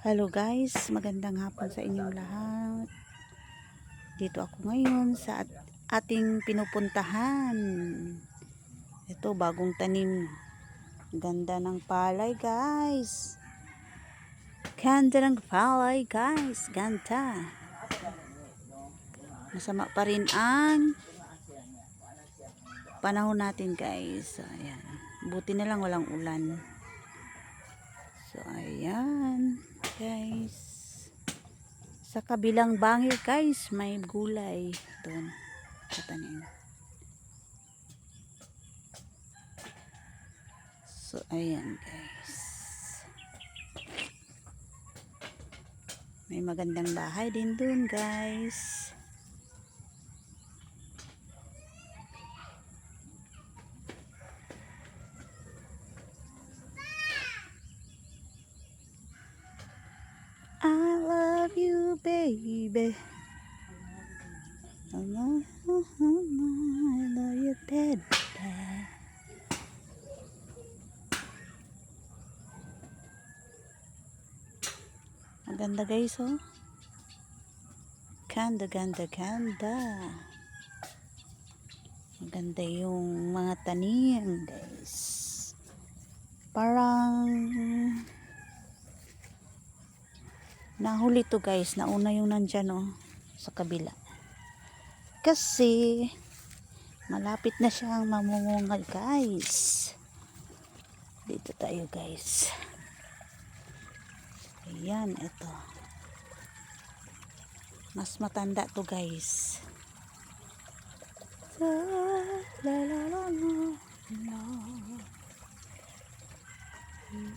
Hello guys, magandang hapon sa inyong lahat. Dito ako ngayon sa at ating pinupuntahan. Ito, bagong tanim. Ganda ng palay guys. Ganda ng palay guys. Ganda. Masama pa rin ang panahon natin guys. So, ayan. Buti na lang walang ulan. So, ayan, guys. Sa kabilang bangir, guys, may gulay. Doon, katanin. So, ayan, guys. May magandang bahay din doon, guys. I love you, baby. I love, you, baby. Maganda guys, oh. Ganda, ganda, ganda. Maganda yung mga tanim, guys. Parang Nahuli to guys. Nauna yung nandyan oh. Sa kabila. Kasi malapit na siyang mamungungal guys. Dito tayo guys. Ayan, ito. Mas matanda to guys. La la la la la.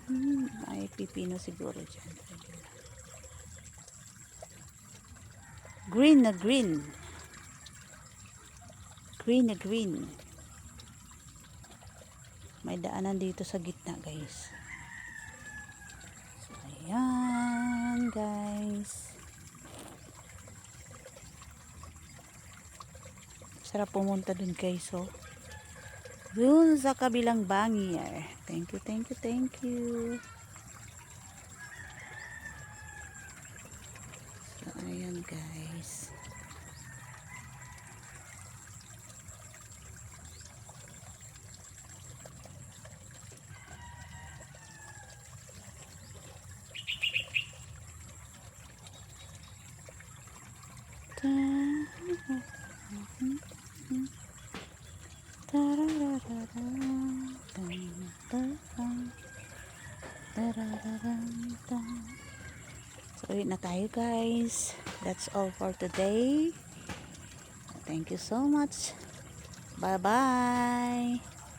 Hmm, Ay, pipino siguro dyan. Green na green. Green na green. May daanan dito sa gitna, guys. So, ayan, guys. Sarap pumunta dun, guys, oh. Dun sa kabilang bangir. Thank you, thank you, thank you. So, ayan guys. So, uwi na tayo guys. That's all for today. Thank you so much. Bye-bye.